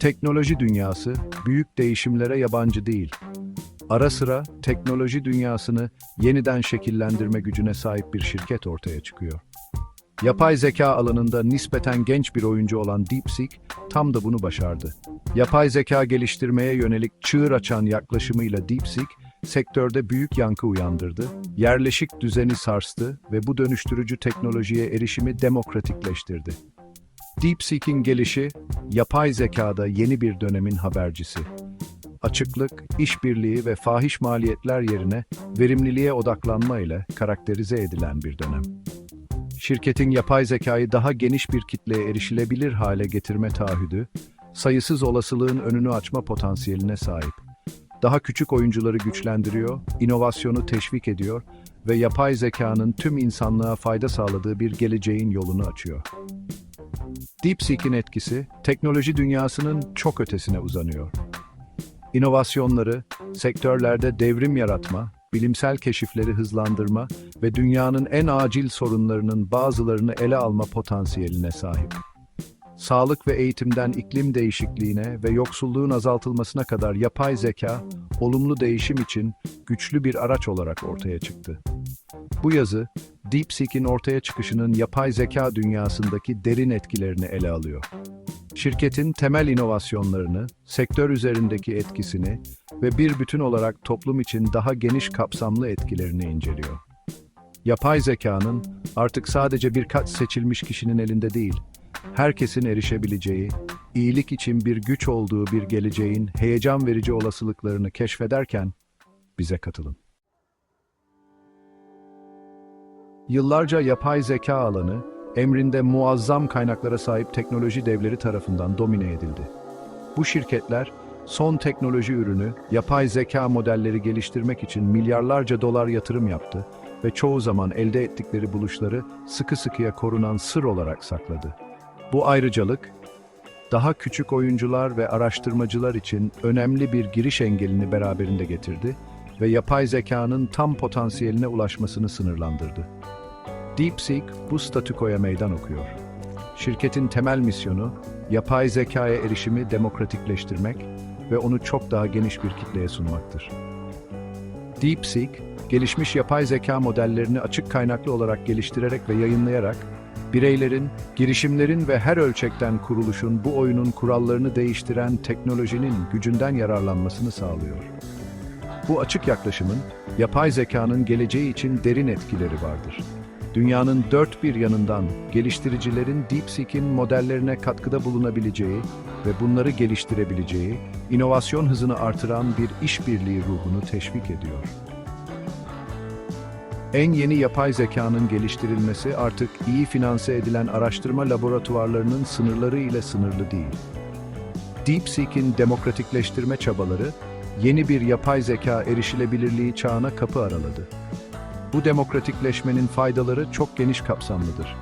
Teknoloji dünyası büyük değişimlere yabancı değil. Ara sıra teknoloji dünyasını yeniden şekillendirme gücüne sahip bir şirket ortaya çıkıyor. Yapay zeka alanında nispeten genç bir oyuncu olan DeepSeek tam da bunu başardı. Yapay zeka geliştirmeye yönelik çığır açan yaklaşımıyla DeepSeek, sektörde büyük yankı uyandırdı, yerleşik düzeni sarstı ve bu dönüştürücü teknolojiye erişimi demokratikleştirdi. DeepSeek'in gelişi, yapay zekada yeni bir dönemin habercisi. Açıklık, işbirliği ve fahiş maliyetler yerine verimliliğe odaklanma ile karakterize edilen bir dönem. Şirketin yapay zekayı daha geniş bir kitleye erişilebilir hale getirme taahhüdü, sayısız olasılığın önünü açma potansiyeline sahip. Daha küçük oyuncuları güçlendiriyor, inovasyonu teşvik ediyor ve yapay zekanın tüm insanlığa fayda sağladığı bir geleceğin yolunu açıyor. DeepSeek'in etkisi, teknoloji dünyasının çok ötesine uzanıyor. İnovasyonları, sektörlerde devrim yaratma, bilimsel keşifleri hızlandırma ve dünyanın en acil sorunlarının bazılarını ele alma potansiyeline sahip. Sağlık ve eğitimden iklim değişikliğine ve yoksulluğun azaltılmasına kadar yapay zeka, olumlu değişim için güçlü bir araç olarak ortaya çıktı. Bu yazı, DeepSeek'in ortaya çıkışının yapay zeka dünyasındaki derin etkilerini ele alıyor. Şirketin temel inovasyonlarını, sektör üzerindeki etkisini ve bir bütün olarak toplum için daha geniş kapsamlı etkilerini inceliyor. Yapay zekanın artık sadece birkaç seçilmiş kişinin elinde değil, herkesin erişebileceği, iyilik için bir güç olduğu bir geleceğin heyecan verici olasılıklarını keşfederken bize katılın. Yıllarca yapay zeka alanı, emrinde muazzam kaynaklara sahip teknoloji devleri tarafından domine edildi. Bu şirketler, son teknoloji ürünü, yapay zeka modelleri geliştirmek için milyarlarca dolar yatırım yaptı ve çoğu zaman elde ettikleri buluşları sıkı sıkıya korunan sır olarak sakladı. Bu ayrıcalık, daha küçük oyuncular ve araştırmacılar için önemli bir giriş engelini beraberinde getirdi ve yapay zekanın tam potansiyeline ulaşmasını sınırlandırdı. DeepSeek bu statükoya meydan okuyor. Şirketin temel misyonu, yapay zekaya erişimi demokratikleştirmek ve onu çok daha geniş bir kitleye sunmaktır. DeepSeek, gelişmiş yapay zeka modellerini açık kaynaklı olarak geliştirerek ve yayınlayarak, bireylerin, girişimlerin ve her ölçekten kuruluşun bu oyunun kurallarını değiştiren teknolojinin gücünden yararlanmasını sağlıyor. Bu açık yaklaşımın, yapay zekanın geleceği için derin etkileri vardır. Dünyanın dört bir yanından geliştiricilerin DeepSeek'in modellerine katkıda bulunabileceği ve bunları geliştirebileceği, inovasyon hızını artıran bir işbirliği ruhunu teşvik ediyor. En yeni yapay zekanın geliştirilmesi artık iyi finanse edilen araştırma laboratuvarlarının sınırları ile sınırlı değil. DeepSeek'in demokratikleştirme çabaları, yeni bir yapay zeka erişilebilirliği çağına kapı araladı. Bu demokratikleşmenin faydaları çok geniş kapsamlıdır.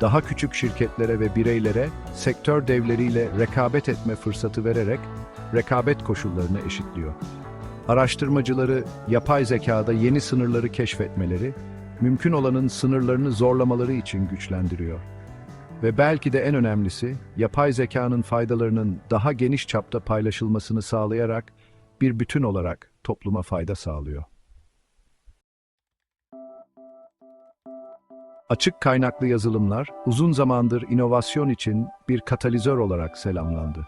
Daha küçük şirketlere ve bireylere sektör devleriyle rekabet etme fırsatı vererek rekabet koşullarını eşitliyor. Araştırmacıları yapay zekada yeni sınırları keşfetmeleri, mümkün olanın sınırlarını zorlamaları için güçlendiriyor. Ve belki de en önemlisi, yapay zekanın faydalarının daha geniş çapta paylaşılmasını sağlayarak bir bütün olarak topluma fayda sağlıyor. Açık kaynaklı yazılımlar uzun zamandır inovasyon için bir katalizör olarak selamlandı.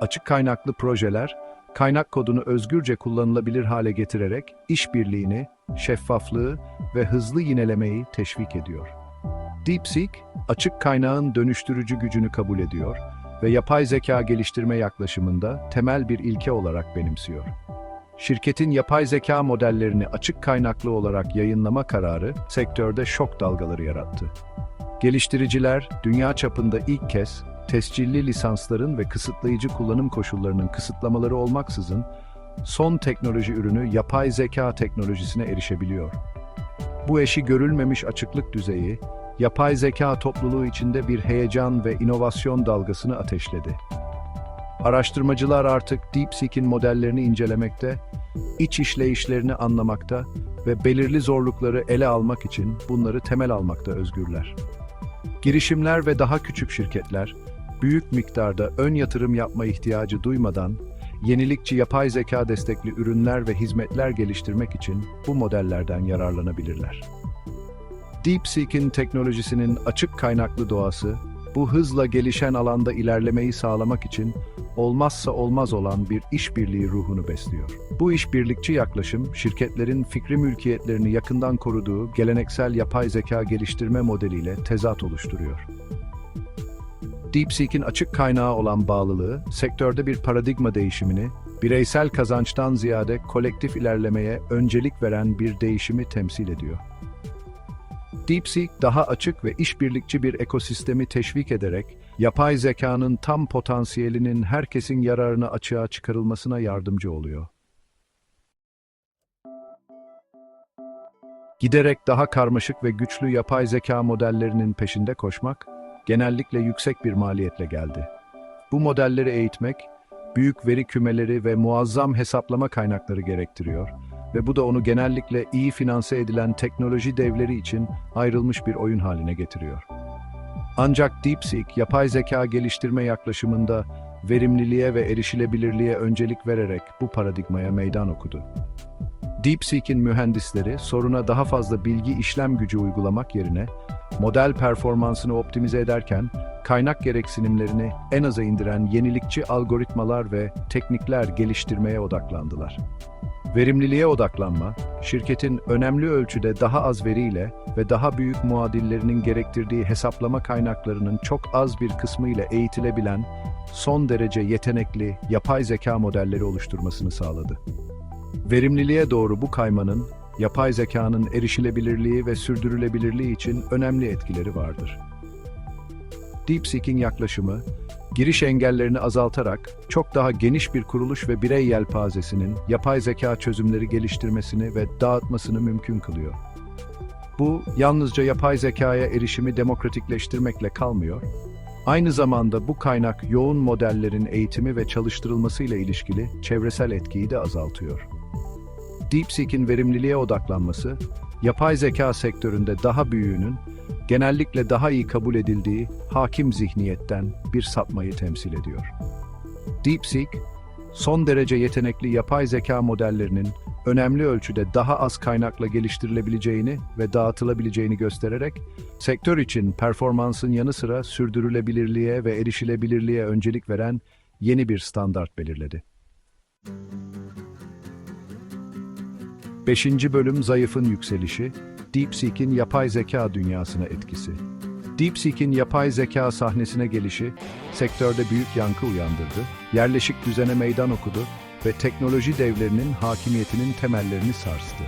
Açık kaynaklı projeler, kaynak kodunu özgürce kullanılabilir hale getirerek işbirliğini, şeffaflığı ve hızlı yinelemeyi teşvik ediyor. DeepSeek, açık kaynağın dönüştürücü gücünü kabul ediyor ve yapay zeka geliştirme yaklaşımında temel bir ilke olarak benimsiyor. Şirketin yapay zeka modellerini açık kaynaklı olarak yayınlama kararı sektörde şok dalgaları yarattı. Geliştiriciler dünya çapında ilk kez tescilli lisansların ve kısıtlayıcı kullanım koşullarının kısıtlamaları olmaksızın son teknoloji ürünü yapay zeka teknolojisine erişebiliyor. Bu eşi görülmemiş açıklık düzeyi, yapay zeka topluluğu içinde bir heyecan ve inovasyon dalgasını ateşledi. Araştırmacılar artık DeepSeek'in modellerini incelemekte, iç işleyişlerini anlamakta ve belirli zorlukları ele almak için bunları temel almakta özgürler. Girişimler ve daha küçük şirketler, büyük miktarda ön yatırım yapma ihtiyacı duymadan, yenilikçi yapay zeka destekli ürünler ve hizmetler geliştirmek için bu modellerden yararlanabilirler. DeepSeek'in teknolojisinin açık kaynaklı doğası, bu hızla gelişen alanda ilerlemeyi sağlamak için olmazsa olmaz olan bir işbirliği ruhunu besliyor. Bu işbirlikçi yaklaşım, şirketlerin fikri mülkiyetlerini yakından koruduğu geleneksel yapay zeka geliştirme modeliyle tezat oluşturuyor. DeepSeek'in açık kaynağı olan bağlılığı, sektörde bir paradigma değişimini, bireysel kazançtan ziyade kolektif ilerlemeye öncelik veren bir değişimi temsil ediyor. DeepSeek daha açık ve işbirlikçi bir ekosistemi teşvik ederek, yapay zekanın tam potansiyelinin herkesin yararına açığa çıkarılmasına yardımcı oluyor. Giderek daha karmaşık ve güçlü yapay zeka modellerinin peşinde koşmak, genellikle yüksek bir maliyetle geldi. Bu modelleri eğitmek, büyük veri kümeleri ve muazzam hesaplama kaynakları gerektiriyor ve bu da onu genellikle iyi finanse edilen teknoloji devleri için ayrılmış bir oyun haline getiriyor. Ancak DeepSeek, yapay zeka geliştirme yaklaşımında verimliliğe ve erişilebilirliğe öncelik vererek bu paradigmaya meydan okudu. DeepSeek'in mühendisleri soruna daha fazla bilgi işlem gücü uygulamak yerine model performansını optimize ederken kaynak gereksinimlerini en aza indiren yenilikçi algoritmalar ve teknikler geliştirmeye odaklandılar. Verimliliğe odaklanma, şirketin önemli ölçüde daha az veriyle ve daha büyük muadillerinin gerektirdiği hesaplama kaynaklarının çok az bir kısmı ile eğitilebilen, son derece yetenekli yapay zeka modelleri oluşturmasını sağladı. Verimliliğe doğru bu kaymanın, yapay zekanın erişilebilirliği ve sürdürülebilirliği için önemli etkileri vardır. DeepSeek'in yaklaşımı, giriş engellerini azaltarak çok daha geniş bir kuruluş ve birey yelpazesinin yapay zeka çözümleri geliştirmesini ve dağıtmasını mümkün kılıyor. Bu, yalnızca yapay zekaya erişimi demokratikleştirmekle kalmıyor, aynı zamanda bu kaynak yoğun modellerin eğitimi ve çalıştırılmasıyla ilişkili çevresel etkiyi de azaltıyor. DeepSeek'in verimliliğe odaklanması, yapay zeka sektöründe daha büyüğünün, genellikle daha iyi kabul edildiği hakim zihniyetten bir sapmayı temsil ediyor. DeepSeek, son derece yetenekli yapay zeka modellerinin önemli ölçüde daha az kaynakla geliştirilebileceğini ve dağıtılabileceğini göstererek, sektör için performansın yanı sıra sürdürülebilirliğe ve erişilebilirliğe öncelik veren yeni bir standart belirledi. 5. Bölüm Zayıfın Yükselişi, DeepSeek'in yapay zeka dünyasına etkisi. DeepSeek'in yapay zeka sahnesine gelişi, sektörde büyük yankı uyandırdı, yerleşik düzene meydan okudu ve teknoloji devlerinin hakimiyetinin temellerini sarstı.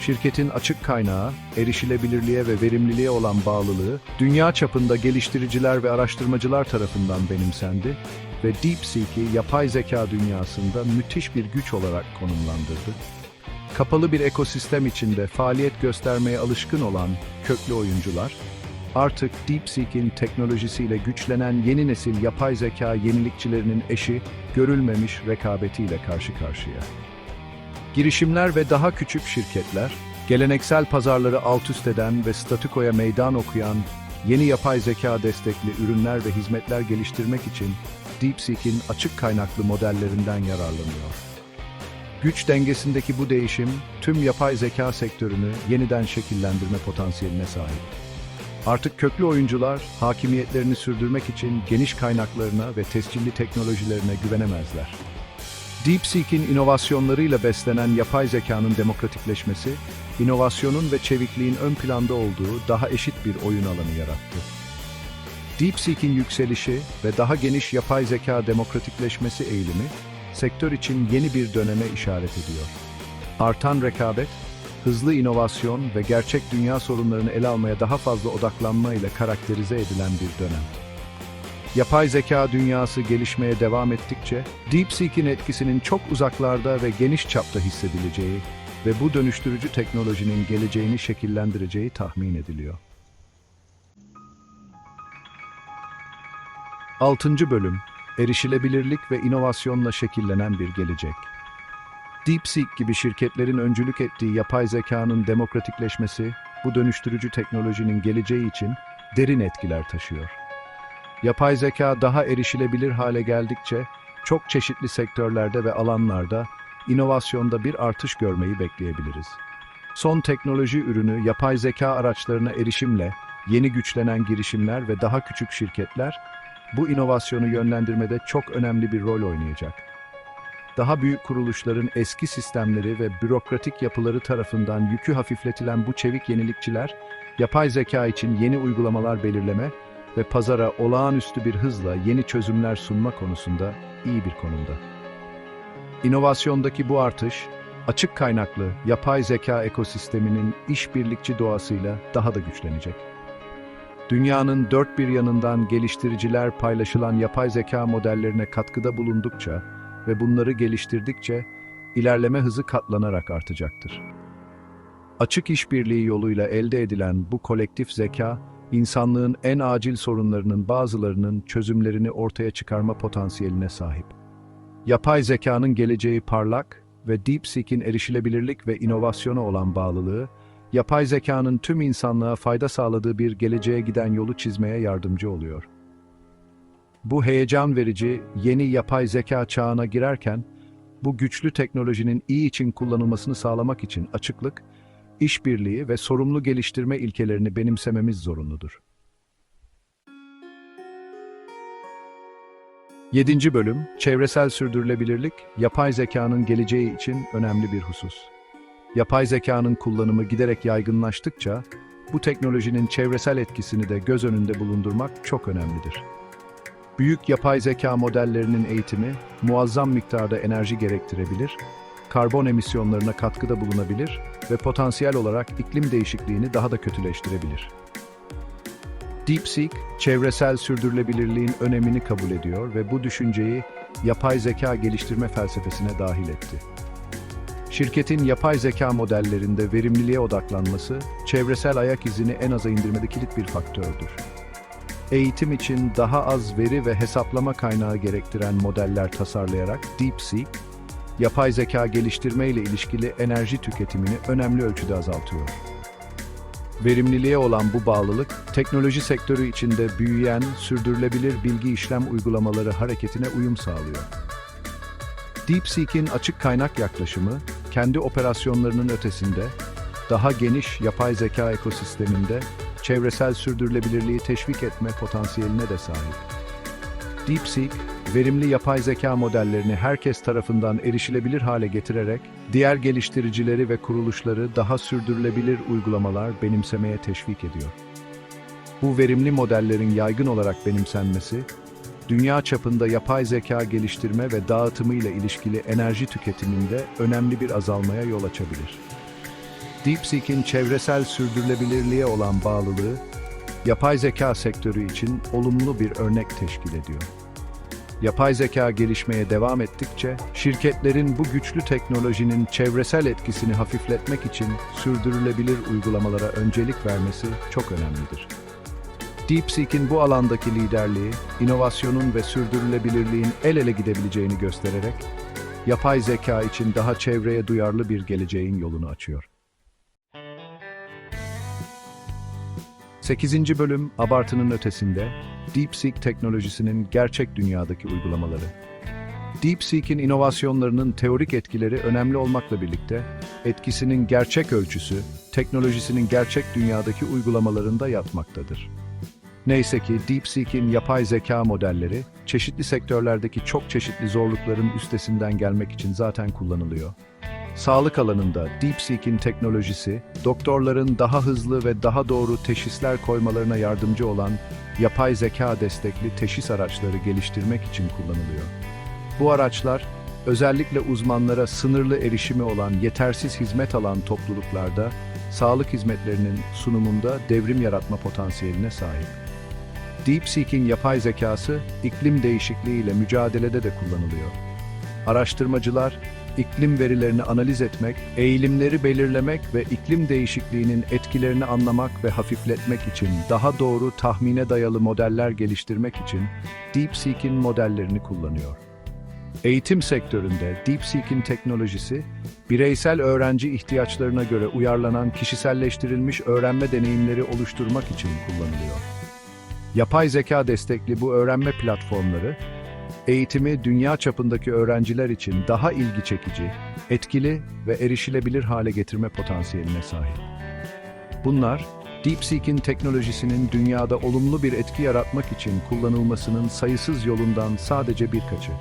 Şirketin açık kaynağı, erişilebilirliğe ve verimliliğe olan bağlılığı, dünya çapında geliştiriciler ve araştırmacılar tarafından benimsendi ve DeepSeek'i yapay zeka dünyasında müthiş bir güç olarak konumlandırdı kapalı bir ekosistem içinde faaliyet göstermeye alışkın olan köklü oyuncular, artık DeepSeek'in teknolojisiyle güçlenen yeni nesil yapay zeka yenilikçilerinin eşi, görülmemiş rekabetiyle karşı karşıya. Girişimler ve daha küçük şirketler, geleneksel pazarları alt üst eden ve statükoya meydan okuyan yeni yapay zeka destekli ürünler ve hizmetler geliştirmek için DeepSeek'in açık kaynaklı modellerinden yararlanıyor. Güç dengesindeki bu değişim, tüm yapay zeka sektörünü yeniden şekillendirme potansiyeline sahip. Artık köklü oyuncular, hakimiyetlerini sürdürmek için geniş kaynaklarına ve tescilli teknolojilerine güvenemezler. DeepSeek'in inovasyonlarıyla beslenen yapay zekanın demokratikleşmesi, inovasyonun ve çevikliğin ön planda olduğu daha eşit bir oyun alanı yarattı. DeepSeek'in yükselişi ve daha geniş yapay zeka demokratikleşmesi eğilimi, sektör için yeni bir döneme işaret ediyor. Artan rekabet, hızlı inovasyon ve gerçek dünya sorunlarını ele almaya daha fazla odaklanma ile karakterize edilen bir dönem. Yapay zeka dünyası gelişmeye devam ettikçe, DeepSeek'in etkisinin çok uzaklarda ve geniş çapta hissedileceği ve bu dönüştürücü teknolojinin geleceğini şekillendireceği tahmin ediliyor. 6. Bölüm erişilebilirlik ve inovasyonla şekillenen bir gelecek. DeepSeek gibi şirketlerin öncülük ettiği yapay zekanın demokratikleşmesi, bu dönüştürücü teknolojinin geleceği için derin etkiler taşıyor. Yapay zeka daha erişilebilir hale geldikçe çok çeşitli sektörlerde ve alanlarda inovasyonda bir artış görmeyi bekleyebiliriz. Son teknoloji ürünü yapay zeka araçlarına erişimle yeni güçlenen girişimler ve daha küçük şirketler bu inovasyonu yönlendirmede çok önemli bir rol oynayacak. Daha büyük kuruluşların eski sistemleri ve bürokratik yapıları tarafından yükü hafifletilen bu çevik yenilikçiler, yapay zeka için yeni uygulamalar belirleme ve pazara olağanüstü bir hızla yeni çözümler sunma konusunda iyi bir konumda. İnovasyondaki bu artış, açık kaynaklı yapay zeka ekosisteminin işbirlikçi doğasıyla daha da güçlenecek. Dünyanın dört bir yanından geliştiriciler paylaşılan yapay zeka modellerine katkıda bulundukça ve bunları geliştirdikçe ilerleme hızı katlanarak artacaktır. Açık işbirliği yoluyla elde edilen bu kolektif zeka, insanlığın en acil sorunlarının bazılarının çözümlerini ortaya çıkarma potansiyeline sahip. Yapay zekanın geleceği parlak ve DeepSeek'in erişilebilirlik ve inovasyona olan bağlılığı, yapay zekanın tüm insanlığa fayda sağladığı bir geleceğe giden yolu çizmeye yardımcı oluyor. Bu heyecan verici yeni yapay zeka çağına girerken, bu güçlü teknolojinin iyi için kullanılmasını sağlamak için açıklık, işbirliği ve sorumlu geliştirme ilkelerini benimsememiz zorunludur. 7. Bölüm, Çevresel Sürdürülebilirlik, yapay zekanın geleceği için önemli bir husus. Yapay zekanın kullanımı giderek yaygınlaştıkça, bu teknolojinin çevresel etkisini de göz önünde bulundurmak çok önemlidir. Büyük yapay zeka modellerinin eğitimi, muazzam miktarda enerji gerektirebilir, karbon emisyonlarına katkıda bulunabilir ve potansiyel olarak iklim değişikliğini daha da kötüleştirebilir. DeepSeek, çevresel sürdürülebilirliğin önemini kabul ediyor ve bu düşünceyi yapay zeka geliştirme felsefesine dahil etti. Şirketin yapay zeka modellerinde verimliliğe odaklanması, çevresel ayak izini en aza indirmede kilit bir faktördür. Eğitim için daha az veri ve hesaplama kaynağı gerektiren modeller tasarlayarak DeepSeek, yapay zeka geliştirme ile ilişkili enerji tüketimini önemli ölçüde azaltıyor. Verimliliğe olan bu bağlılık, teknoloji sektörü içinde büyüyen, sürdürülebilir bilgi işlem uygulamaları hareketine uyum sağlıyor. DeepSeek'in açık kaynak yaklaşımı, kendi operasyonlarının ötesinde, daha geniş yapay zeka ekosisteminde çevresel sürdürülebilirliği teşvik etme potansiyeline de sahip. DeepSeek, verimli yapay zeka modellerini herkes tarafından erişilebilir hale getirerek, diğer geliştiricileri ve kuruluşları daha sürdürülebilir uygulamalar benimsemeye teşvik ediyor. Bu verimli modellerin yaygın olarak benimsenmesi, dünya çapında yapay zeka geliştirme ve dağıtımı ile ilişkili enerji tüketiminde önemli bir azalmaya yol açabilir. DeepSeek'in çevresel sürdürülebilirliğe olan bağlılığı, yapay zeka sektörü için olumlu bir örnek teşkil ediyor. Yapay zeka gelişmeye devam ettikçe, şirketlerin bu güçlü teknolojinin çevresel etkisini hafifletmek için sürdürülebilir uygulamalara öncelik vermesi çok önemlidir. DeepSeek'in bu alandaki liderliği, inovasyonun ve sürdürülebilirliğin el ele gidebileceğini göstererek, yapay zeka için daha çevreye duyarlı bir geleceğin yolunu açıyor. 8. bölüm abartının ötesinde DeepSeek teknolojisinin gerçek dünyadaki uygulamaları. DeepSeek'in inovasyonlarının teorik etkileri önemli olmakla birlikte etkisinin gerçek ölçüsü teknolojisinin gerçek dünyadaki uygulamalarında yatmaktadır. Neyse ki DeepSeek'in yapay zeka modelleri çeşitli sektörlerdeki çok çeşitli zorlukların üstesinden gelmek için zaten kullanılıyor. Sağlık alanında DeepSeek'in teknolojisi, doktorların daha hızlı ve daha doğru teşhisler koymalarına yardımcı olan yapay zeka destekli teşhis araçları geliştirmek için kullanılıyor. Bu araçlar, özellikle uzmanlara sınırlı erişimi olan yetersiz hizmet alan topluluklarda sağlık hizmetlerinin sunumunda devrim yaratma potansiyeline sahip. DeepSeek'in yapay zekası iklim değişikliği ile mücadelede de kullanılıyor. Araştırmacılar, iklim verilerini analiz etmek, eğilimleri belirlemek ve iklim değişikliğinin etkilerini anlamak ve hafifletmek için daha doğru tahmine dayalı modeller geliştirmek için DeepSeek'in modellerini kullanıyor. Eğitim sektöründe DeepSeek'in teknolojisi, bireysel öğrenci ihtiyaçlarına göre uyarlanan kişiselleştirilmiş öğrenme deneyimleri oluşturmak için kullanılıyor. Yapay zeka destekli bu öğrenme platformları, eğitimi dünya çapındaki öğrenciler için daha ilgi çekici, etkili ve erişilebilir hale getirme potansiyeline sahip. Bunlar, DeepSeek'in teknolojisinin dünyada olumlu bir etki yaratmak için kullanılmasının sayısız yolundan sadece birkaçı.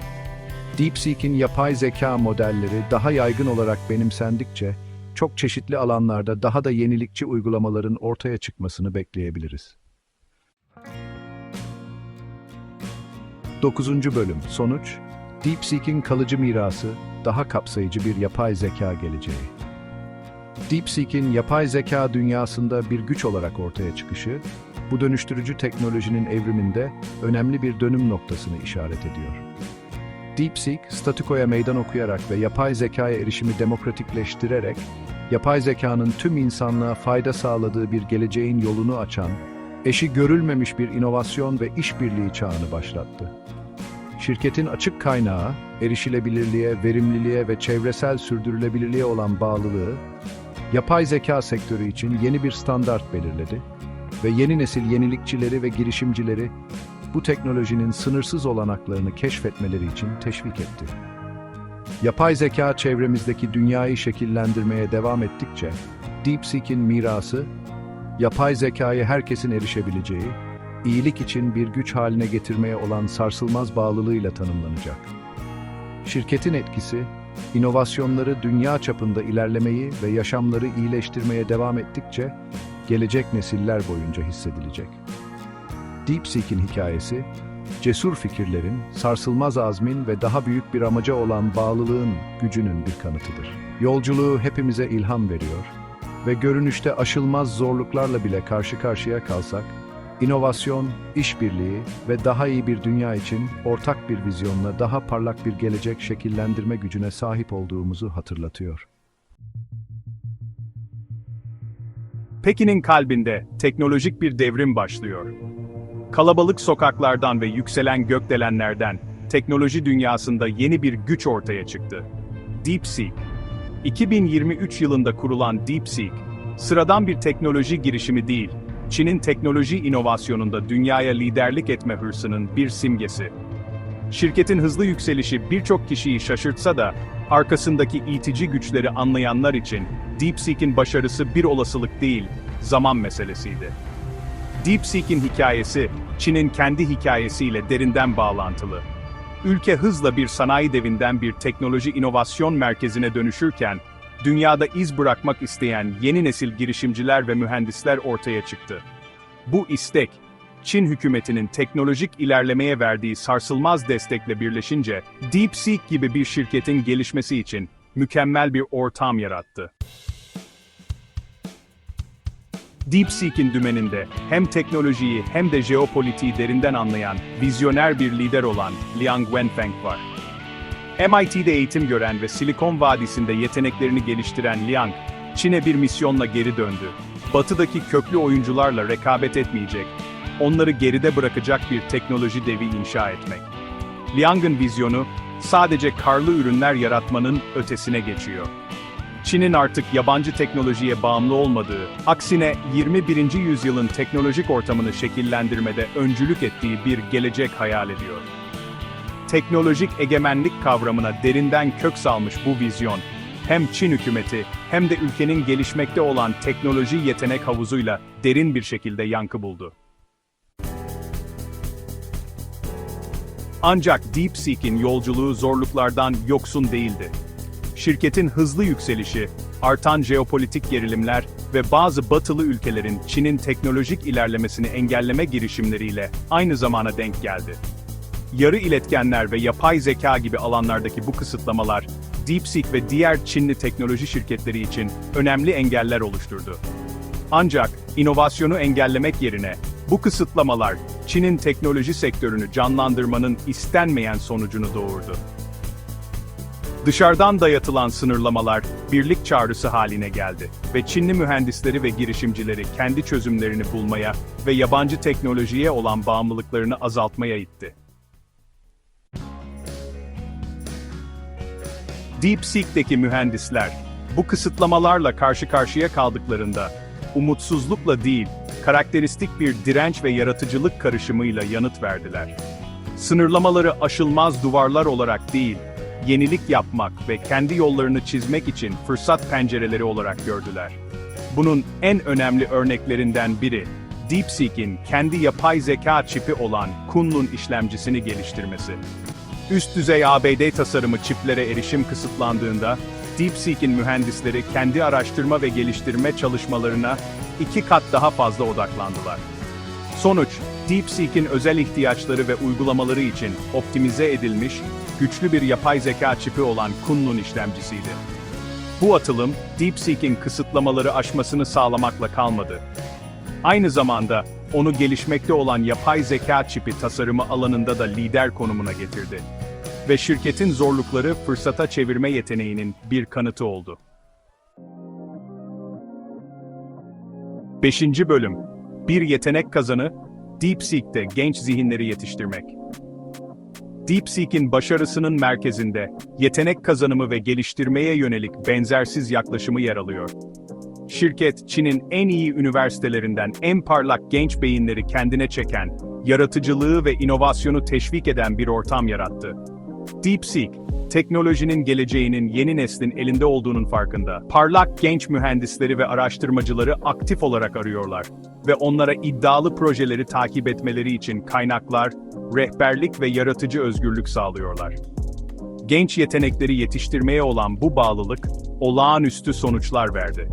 DeepSeek'in yapay zeka modelleri daha yaygın olarak benimsendikçe, çok çeşitli alanlarda daha da yenilikçi uygulamaların ortaya çıkmasını bekleyebiliriz. 9. Bölüm Sonuç DeepSeek'in kalıcı mirası, daha kapsayıcı bir yapay zeka geleceği. DeepSeek'in yapay zeka dünyasında bir güç olarak ortaya çıkışı, bu dönüştürücü teknolojinin evriminde önemli bir dönüm noktasını işaret ediyor. DeepSeek, statükoya meydan okuyarak ve yapay zekaya erişimi demokratikleştirerek, yapay zekanın tüm insanlığa fayda sağladığı bir geleceğin yolunu açan, eşi görülmemiş bir inovasyon ve işbirliği çağını başlattı. Şirketin açık kaynağı, erişilebilirliğe, verimliliğe ve çevresel sürdürülebilirliğe olan bağlılığı, yapay zeka sektörü için yeni bir standart belirledi ve yeni nesil yenilikçileri ve girişimcileri bu teknolojinin sınırsız olanaklarını keşfetmeleri için teşvik etti. Yapay zeka çevremizdeki dünyayı şekillendirmeye devam ettikçe, DeepSeek'in mirası, yapay zekayı herkesin erişebileceği, iyilik için bir güç haline getirmeye olan sarsılmaz bağlılığıyla tanımlanacak. Şirketin etkisi, inovasyonları dünya çapında ilerlemeyi ve yaşamları iyileştirmeye devam ettikçe, gelecek nesiller boyunca hissedilecek. DeepSeek'in hikayesi, cesur fikirlerin, sarsılmaz azmin ve daha büyük bir amaca olan bağlılığın gücünün bir kanıtıdır. Yolculuğu hepimize ilham veriyor ve görünüşte aşılmaz zorluklarla bile karşı karşıya kalsak, inovasyon, işbirliği ve daha iyi bir dünya için ortak bir vizyonla daha parlak bir gelecek şekillendirme gücüne sahip olduğumuzu hatırlatıyor. Pekin'in kalbinde teknolojik bir devrim başlıyor. Kalabalık sokaklardan ve yükselen gökdelenlerden teknoloji dünyasında yeni bir güç ortaya çıktı. DeepSeek. 2023 yılında kurulan DeepSeek, sıradan bir teknoloji girişimi değil, Çin'in teknoloji inovasyonunda dünyaya liderlik etme hırsının bir simgesi. Şirketin hızlı yükselişi birçok kişiyi şaşırtsa da, arkasındaki itici güçleri anlayanlar için DeepSeek'in başarısı bir olasılık değil, zaman meselesiydi. DeepSeek'in hikayesi, Çin'in kendi hikayesiyle derinden bağlantılı. Ülke hızla bir sanayi devinden bir teknoloji inovasyon merkezine dönüşürken, dünyada iz bırakmak isteyen yeni nesil girişimciler ve mühendisler ortaya çıktı. Bu istek, Çin hükümetinin teknolojik ilerlemeye verdiği sarsılmaz destekle birleşince, DeepSeek gibi bir şirketin gelişmesi için mükemmel bir ortam yarattı. DeepSeek'in dümeninde hem teknolojiyi hem de jeopolitiği derinden anlayan, vizyoner bir lider olan Liang Wenfeng var. MIT'de eğitim gören ve Silikon Vadisi'nde yeteneklerini geliştiren Liang, Çin'e bir misyonla geri döndü. Batıdaki köklü oyuncularla rekabet etmeyecek, onları geride bırakacak bir teknoloji devi inşa etmek. Liang'ın vizyonu, sadece karlı ürünler yaratmanın ötesine geçiyor. Çin'in artık yabancı teknolojiye bağımlı olmadığı, aksine 21. yüzyılın teknolojik ortamını şekillendirmede öncülük ettiği bir gelecek hayal ediyor. Teknolojik egemenlik kavramına derinden kök salmış bu vizyon, hem Çin hükümeti hem de ülkenin gelişmekte olan teknoloji yetenek havuzuyla derin bir şekilde yankı buldu. Ancak DeepSeek'in yolculuğu zorluklardan yoksun değildi. Şirketin hızlı yükselişi, artan jeopolitik gerilimler ve bazı batılı ülkelerin Çin'in teknolojik ilerlemesini engelleme girişimleriyle aynı zamana denk geldi. Yarı iletkenler ve yapay zeka gibi alanlardaki bu kısıtlamalar, DeepSeek ve diğer Çinli teknoloji şirketleri için önemli engeller oluşturdu. Ancak inovasyonu engellemek yerine bu kısıtlamalar Çin'in teknoloji sektörünü canlandırmanın istenmeyen sonucunu doğurdu. Dışarıdan dayatılan sınırlamalar birlik çağrısı haline geldi ve Çinli mühendisleri ve girişimcileri kendi çözümlerini bulmaya ve yabancı teknolojiye olan bağımlılıklarını azaltmaya itti. DeepSeek'teki mühendisler bu kısıtlamalarla karşı karşıya kaldıklarında umutsuzlukla değil, karakteristik bir direnç ve yaratıcılık karışımıyla yanıt verdiler. Sınırlamaları aşılmaz duvarlar olarak değil, yenilik yapmak ve kendi yollarını çizmek için fırsat pencereleri olarak gördüler. Bunun en önemli örneklerinden biri, DeepSeek'in kendi yapay zeka çipi olan Kunlun işlemcisini geliştirmesi. Üst düzey ABD tasarımı çiplere erişim kısıtlandığında, DeepSeek'in mühendisleri kendi araştırma ve geliştirme çalışmalarına iki kat daha fazla odaklandılar. Sonuç, DeepSeek'in özel ihtiyaçları ve uygulamaları için optimize edilmiş, güçlü bir yapay zeka çipi olan Kunlun işlemcisiydi. Bu atılım, DeepSeek'in kısıtlamaları aşmasını sağlamakla kalmadı. Aynı zamanda, onu gelişmekte olan yapay zeka çipi tasarımı alanında da lider konumuna getirdi. Ve şirketin zorlukları fırsata çevirme yeteneğinin bir kanıtı oldu. 5. Bölüm Bir yetenek kazanı, DeepSeek'te genç zihinleri yetiştirmek. DeepSeek'in başarısının merkezinde, yetenek kazanımı ve geliştirmeye yönelik benzersiz yaklaşımı yer alıyor. Şirket, Çin'in en iyi üniversitelerinden en parlak genç beyinleri kendine çeken, yaratıcılığı ve inovasyonu teşvik eden bir ortam yarattı. DeepSeek, teknolojinin geleceğinin yeni neslin elinde olduğunun farkında. Parlak genç mühendisleri ve araştırmacıları aktif olarak arıyorlar ve onlara iddialı projeleri takip etmeleri için kaynaklar, rehberlik ve yaratıcı özgürlük sağlıyorlar. Genç yetenekleri yetiştirmeye olan bu bağlılık, olağanüstü sonuçlar verdi.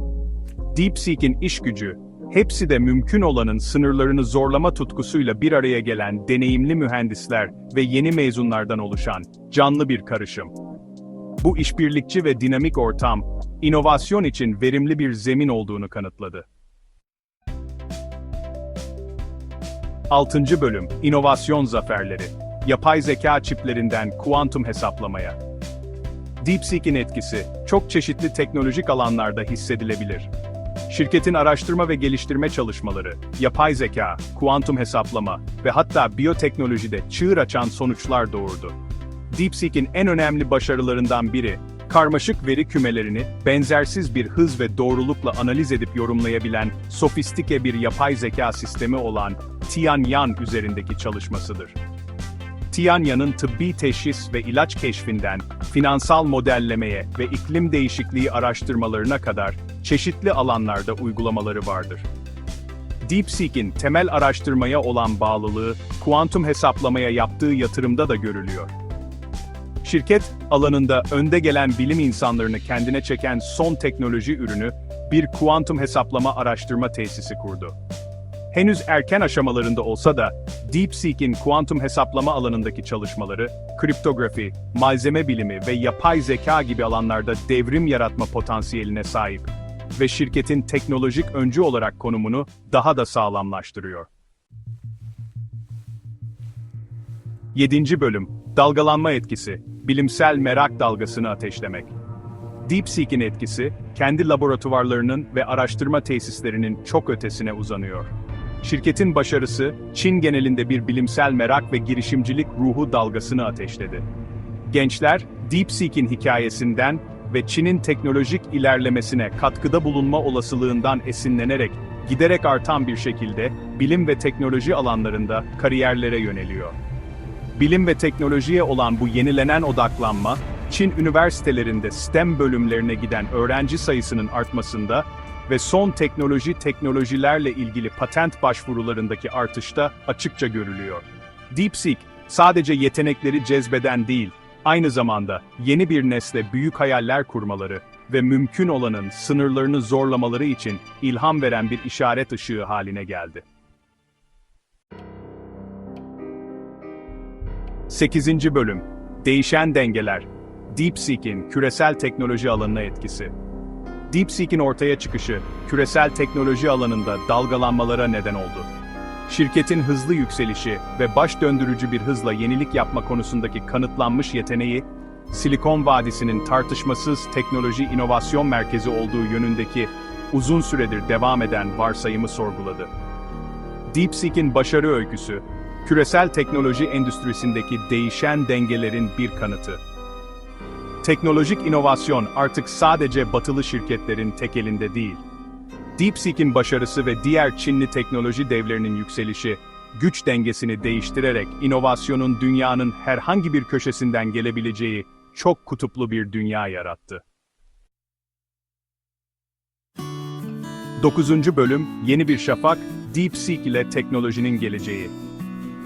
DeepSeek'in iş gücü, hepsi de mümkün olanın sınırlarını zorlama tutkusuyla bir araya gelen deneyimli mühendisler ve yeni mezunlardan oluşan canlı bir karışım. Bu işbirlikçi ve dinamik ortam, inovasyon için verimli bir zemin olduğunu kanıtladı. 6. Bölüm İnovasyon Zaferleri Yapay zeka çiplerinden kuantum hesaplamaya DeepSeek'in etkisi, çok çeşitli teknolojik alanlarda hissedilebilir. Şirketin araştırma ve geliştirme çalışmaları, yapay zeka, kuantum hesaplama ve hatta biyoteknolojide çığır açan sonuçlar doğurdu. DeepSeek'in en önemli başarılarından biri, karmaşık veri kümelerini benzersiz bir hız ve doğrulukla analiz edip yorumlayabilen sofistike bir yapay zeka sistemi olan Tianyan üzerindeki çalışmasıdır. Tianya'nın tıbbi teşhis ve ilaç keşfinden, finansal modellemeye ve iklim değişikliği araştırmalarına kadar çeşitli alanlarda uygulamaları vardır. DeepSeek'in temel araştırmaya olan bağlılığı, kuantum hesaplamaya yaptığı yatırımda da görülüyor. Şirket, alanında önde gelen bilim insanlarını kendine çeken son teknoloji ürünü, bir kuantum hesaplama araştırma tesisi kurdu. Henüz erken aşamalarında olsa da, DeepSeek'in kuantum hesaplama alanındaki çalışmaları, kriptografi, malzeme bilimi ve yapay zeka gibi alanlarda devrim yaratma potansiyeline sahip ve şirketin teknolojik öncü olarak konumunu daha da sağlamlaştırıyor. 7. Bölüm Dalgalanma etkisi, bilimsel merak dalgasını ateşlemek. DeepSeek'in etkisi, kendi laboratuvarlarının ve araştırma tesislerinin çok ötesine uzanıyor. Şirketin başarısı, Çin genelinde bir bilimsel merak ve girişimcilik ruhu dalgasını ateşledi. Gençler, DeepSeek'in hikayesinden ve Çin'in teknolojik ilerlemesine katkıda bulunma olasılığından esinlenerek, giderek artan bir şekilde bilim ve teknoloji alanlarında kariyerlere yöneliyor. Bilim ve teknolojiye olan bu yenilenen odaklanma, Çin üniversitelerinde STEM bölümlerine giden öğrenci sayısının artmasında ve son teknoloji teknolojilerle ilgili patent başvurularındaki artışta açıkça görülüyor. DeepSeek, sadece yetenekleri cezbeden değil, aynı zamanda yeni bir nesle büyük hayaller kurmaları ve mümkün olanın sınırlarını zorlamaları için ilham veren bir işaret ışığı haline geldi. 8. Bölüm Değişen Dengeler DeepSeek'in küresel teknoloji alanına etkisi DeepSeek'in ortaya çıkışı, küresel teknoloji alanında dalgalanmalara neden oldu. Şirketin hızlı yükselişi ve baş döndürücü bir hızla yenilik yapma konusundaki kanıtlanmış yeteneği, Silikon Vadisi'nin tartışmasız teknoloji inovasyon merkezi olduğu yönündeki uzun süredir devam eden varsayımı sorguladı. DeepSeek'in başarı öyküsü, küresel teknoloji endüstrisindeki değişen dengelerin bir kanıtı. Teknolojik inovasyon artık sadece batılı şirketlerin tek elinde değil. DeepSeek'in başarısı ve diğer Çinli teknoloji devlerinin yükselişi, güç dengesini değiştirerek inovasyonun dünyanın herhangi bir köşesinden gelebileceği çok kutuplu bir dünya yarattı. 9. bölüm Yeni bir şafak, DeepSeek ile teknolojinin geleceği.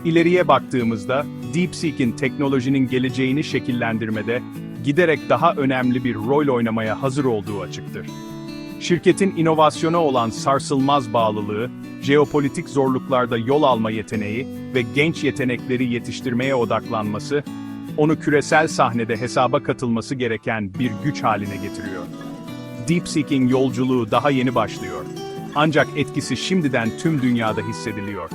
İleriye baktığımızda, DeepSeek'in teknolojinin geleceğini şekillendirmede giderek daha önemli bir rol oynamaya hazır olduğu açıktır. Şirketin inovasyona olan sarsılmaz bağlılığı, jeopolitik zorluklarda yol alma yeteneği ve genç yetenekleri yetiştirmeye odaklanması, onu küresel sahnede hesaba katılması gereken bir güç haline getiriyor. DeepSeek'in yolculuğu daha yeni başlıyor. Ancak etkisi şimdiden tüm dünyada hissediliyor.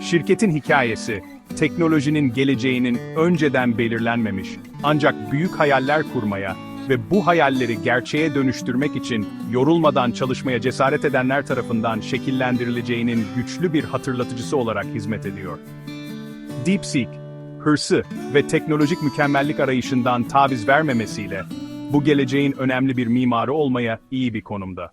Şirketin hikayesi, teknolojinin geleceğinin önceden belirlenmemiş, ancak büyük hayaller kurmaya ve bu hayalleri gerçeğe dönüştürmek için yorulmadan çalışmaya cesaret edenler tarafından şekillendirileceğinin güçlü bir hatırlatıcısı olarak hizmet ediyor. DeepSeek, hırsı ve teknolojik mükemmellik arayışından taviz vermemesiyle, bu geleceğin önemli bir mimarı olmaya iyi bir konumda.